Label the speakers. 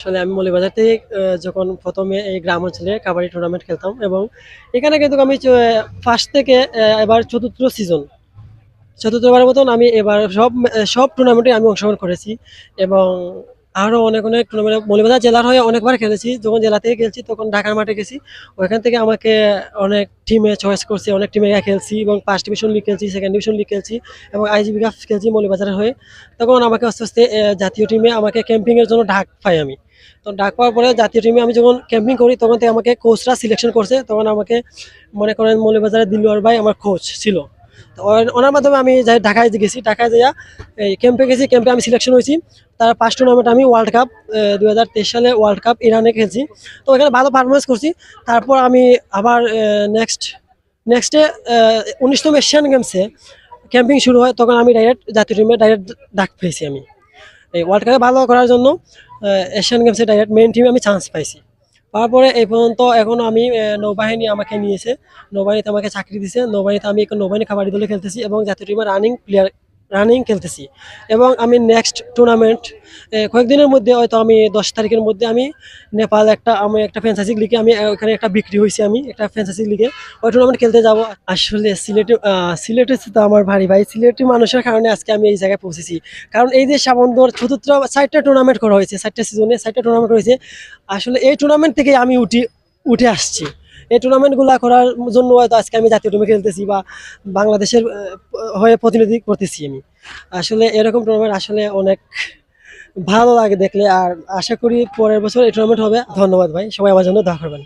Speaker 1: আসলে আমি মৌলিবাজার থেকে যখন প্রথমে এই গ্রাম অঞ্চলে কাবাডি টুর্নামেন্ট খেলতাম এবং এখানে কিন্তু আমি ফার্স্ট থেকে এবার চতুর্থ সিজন চতুর্থবারের মতন আমি এবার সব সব টুর্নামেন্টে আমি অংশগ্রহণ করেছি এবং আরও অনেক অনেক টুর্নামেন্ট মৌলিবাজার জেলার হয়ে অনেকবার খেলেছি। যখন জেলা থেকে খেলছি তখন ঢাকার মাঠে গেছি। ওইখান থেকে আমাকে অনেক টিমে চয়েস করছি, অনেক টিমে খেলছি এবং ফার্স্ট ডিভিশন লিগ খেলছি সেকেন্ড ডিভিশন লিগ খেলছি এবং আইজিবি কাপ খেলছি মৌলিবাজারের হয়ে। তখন আমাকে আস্তে আস্তে জাতীয় টিমে আমাকে ক্যাম্পিংয়ের জন্য ঢাক পাই আমি। তো ডাক পাওয়ার পরে জাতীয় টিমে আমি যখন ক্যাম্পিং করি, তখন থেকে আমাকে কোচরা সিলেকশন করছে। তখন আমাকে মনে করেন মৌলিবাজারের দিলুয়ার ভাই আমার কোচ ছিল। তো ওনার মাধ্যমে আমি যাই ঢাকায় গেছি। ঢাকায় যাইয়া এই ক্যাম্পে গেছি ক্যাম্পে আমি সিলেকশন হয়েছি। তার পাঁচ টুর্নামেন্ট আমি ওয়ার্ল্ড কাপ দু হাজার তেইশ সালে ওয়ার্ল্ড কাপ ইরানে খেলছি। তো ওখানে ভালো পারফরমেন্স করছি। তারপর আমি আবার নেক্সট নেক্সটে উনিশতম এশিয়ান গেমসে ক্যাম্পিং শুরু হয়। তখন আমি ডাইরেক্ট জাতীয় টিমে ডাইরেক্ট ডাক পেয়েছি আমি। এই ওয়ার্ল্ড কাপে ভালো করার জন্য এশিয়ান গেমসে ডাইরেক্ট মেন টিমে আমি চান্স পাইছি। তারপরে এই পর্যন্ত এখন আমি নৌবাহিনী আমাকে নিয়েছে। নৌবাহিনীতে আমাকে চাকরি দিছে। নৌবাহিনীতে আমি এখন নৌবাহিনী কাবাডি দলে খেলতেছি এবং জাতীয় টিমে রানিং প্লেয়ার রানিং খেলতেছি। এবং আমি নেক্সট টুর্নামেন্ট কয়েকদিনের মধ্যে হয়তো আমি দশ তারিখের মধ্যে আমি নেপাল একটা, আমি একটা ফ্যান্সাসিক লিগে আমি ওখানে একটা বিক্রি হয়েছি আমি, একটা ফ্যান্সাসিক লিগে ওই টুর্নামেন্ট খেলতে যাব। আসলে সিলেটে সিলেট তো আমার ভারী ভাই। সিলেটি মানুষের কারণে আজকে আমি এই জায়গায় পৌঁছেছি। কারণ এই যে সাবন্দর চতুর্থ চারটা টুর্নামেন্ট করা হয়েছে, চারটা সিজনে চারটা টুর্নামেন্ট হয়েছে। আসলে এই টুর্নামেন্ট থেকে আমি উঠি, উঠে আসছি। এই টুর্নামেন্টগুলো করার জন্য হয়তো আজকে আমি জাতীয় টিমে খেলতেছি বা বাংলাদেশের হয়ে প্রতিনিধি করতেছি আমি। আসলে এরকম টুর্নামেন্ট আসলে অনেক ভালো লাগে দেখলে আর আশা করি পরের বছর এই টুর্নামেন্ট হবে। ধন্যবাদ ভাই, সবাই আমার জন্য দেখা করবেন।